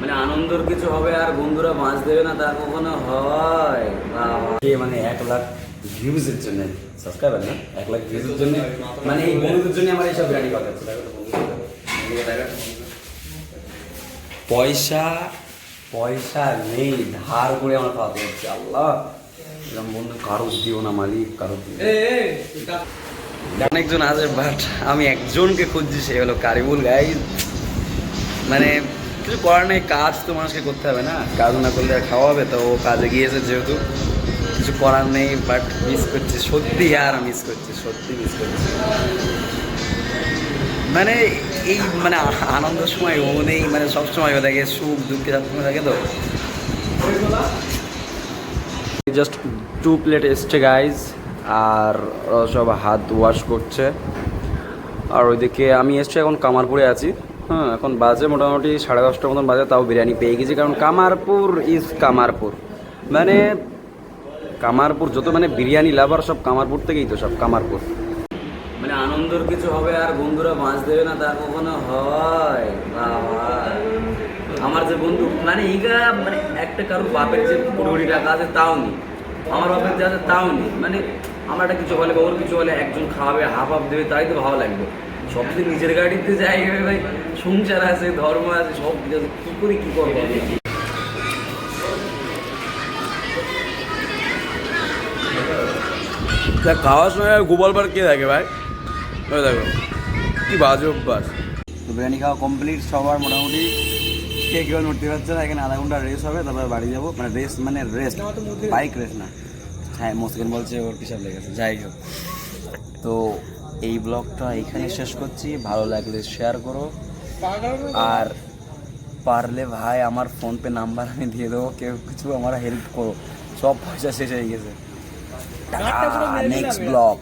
মানে আনন্দর কিছু হবে আর বন্ধুরা মাছ দেবে না তা কখনো হয়? মানে এক লাখ ভিউজের জন্য? সাবস্ক্রাইবার না? এক লাখ ভিউজের জন্য? মানে এই বন্ধুদের জন্য আমার এইসব গাড়ি পাঠাচ্ছে। পয়সা পয়সা নেই। ধার করে আমার খাওয়াতে হচ্ছে আল্লাহ! এরকম বন্ধু কারও দিও না মালিক কারও দিও অনেকজন আছে বাট আমি একজনকে খুঁজছি সে হলো কারিবুল গাই মানে কিছু করার নেই, কাজ তো মানুষকে করতে হবে না। কাজ না করলে খাওয়া হবে, তো ও কাজে গিয়েছে যেহেতু। কিছু করার নেই বাট মিস করছি। সত্যি আর মিস করছি, সত্যি মিস করছি। মানে এই মানে আনন্দের সময় ও নেই মানে সবসময় ও থাকে সুখ, দুঃখে সবসময় থাকে তো। জাস্ট টু প্লেট এসছে গাইজ আর সব হাত ওয়াশ করছে। আর ওইদিকে আমি এসছি এখন কামারপুরে আছি। হ্যাঁ এখন বাজে মোটামুটি সাড়ে দশটার মতন বাজে, তাও বিরিয়ানি পেয়ে গেছি, কারণ কামারপুর ইজ কামারপুর। মানে কামারপুর যত মানে বিরিয়ানি লাভার সব কামারপুর থেকেই তো, সব কামারপুর। মানে আনন্দর কিছু হবে আর বন্ধুরা মাছ দেবে না, তা কখনো হয়? আমার যে বন্ধু মানে ইগা মানে একটা কারোর বাপের যে কোটি টাকা আছে, তাও নেই। আমার বাপের যে আছে, তাও নেই। মানে আমার একটা কিছু বলে ওর কিছু বলে একজন খাওয়াবে হাফ হাফ দেবে, তাই তো ভালো লাগবে। সব দিন নিজের গাড়িতে যাই ভাই সংসার আছে ধর্ম আছে সব কিছু আছে কী করে কী করব? তা খাওয়ার সময় গোপাল বার কে থাকে ভাই? ওই দেখো কি বাজে অভ্যাস। তো বিরিয়ানি খাওয়া কমপ্লিট সবার মোটামুটি। কে কেউ নড়তে পারছে না এখানে আধা ঘণ্টা রেস্ট হবে তারপরে বাড়ি যাব। মানে রেস্ট মানে রেস্ট বাইক রেস্ট না। হ্যাঁ মোসকেন বলছে ওর পিসাব লেগেছে যাই হোক। তো এই ব্লগটা এখানে শেষ করছি। ভালো লাগলে শেয়ার করো। আর পারলে ভাই আমার ফোনপে নাম্বার আমি দিয়ে দেবো কেউ কিছু আমার হেল্প করো। সব পয়সা শেষ হয়ে গেছে। Next blog